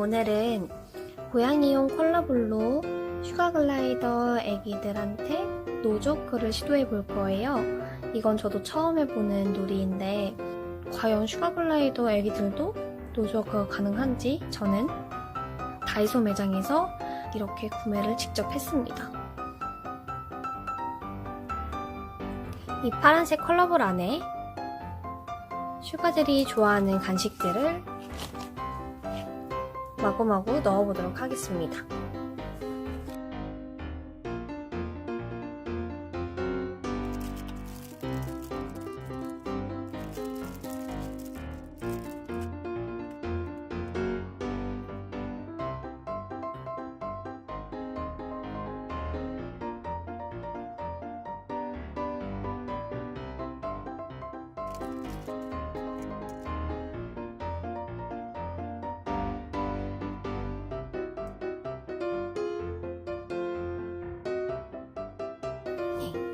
오늘은 고양이용 컬러블로 슈가글라이더 애기들한테 노조크를 시도해 볼 거예요. 이건 저도 처음 해보는 놀이인데 과연 슈가글라이더 애기들도 노조크 가능한지 저는 다이소 매장에서 이렇게 구매를 직접 했습니다. 이 파란색 컬러볼 안에 슈가들이 좋아하는 간식들을 마구마구 넣어보도록 하겠습니다.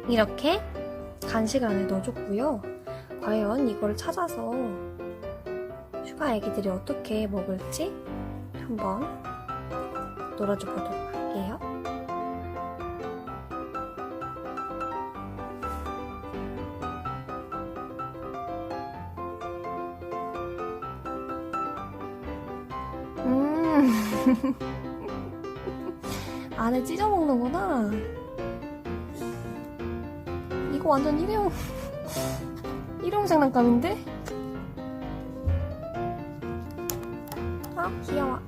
이렇게 간식 안에 넣어줬고요. 과연 이걸 찾아서 슈가 애기들이 어떻게 먹을지 한번 놀아줘 보도록 할게요. 음, 안에 찢어 먹는구나. 이거 완전 일회용 일회용 장난감인데? 아 귀여워.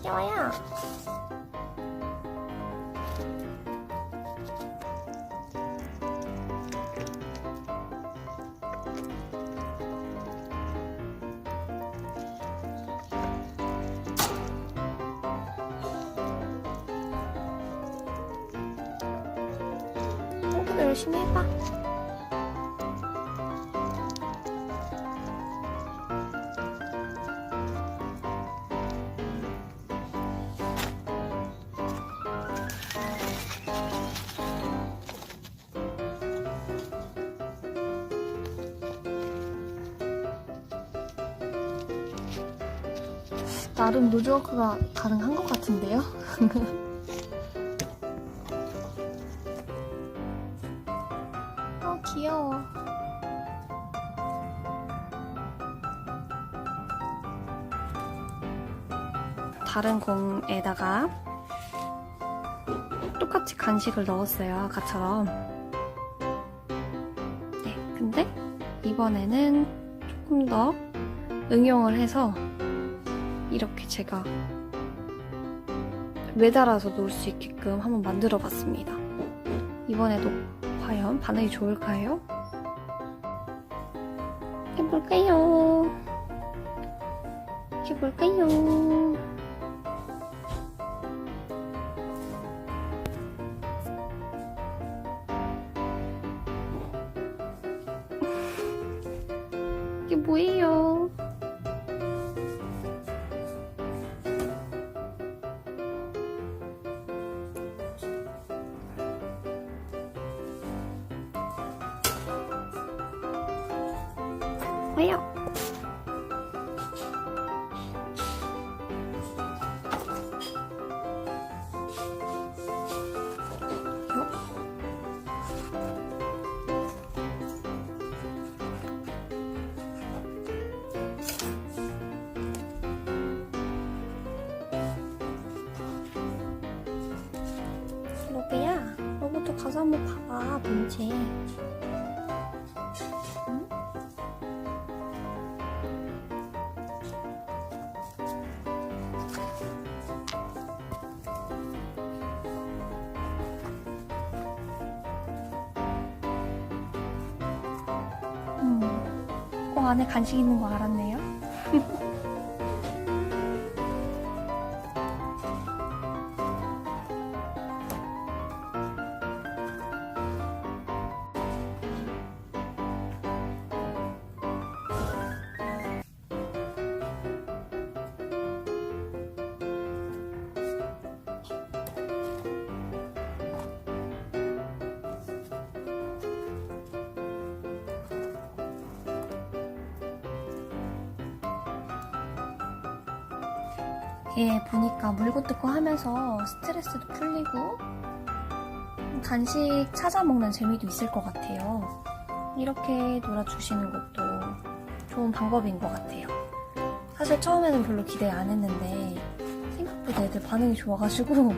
귀여워요 공부도 열심히 해봐 나름 노즈워크가 가능한 것 같은데요? 귀여워 다른 공에다가 똑같이 간식을 넣었어요 아까처럼. 네 근데 이번에는 조금 더 응용을 해서 이렇게 제가 매달아서 놓을 수 있게끔 한번 만들어 봤습니다. 이번에도 과연 반응이 좋을까요? 해볼까요? 해볼까요? 이게 뭐예요? 뭐예요? 로비야, 너부터 가서 한번 봐봐, 뭔지. 안에 간식 있는 거 알았네 얘 보니까 물고 뜯고 하면서 스트레스도 풀리고 간식 찾아 먹는 재미도 있을 것 같아요. 이렇게 놀아주시는 것도 좋은 방법인 것 같아요. 사실 처음에는 별로 기대 안 했는데 생각보다 애들 반응이 좋아가지고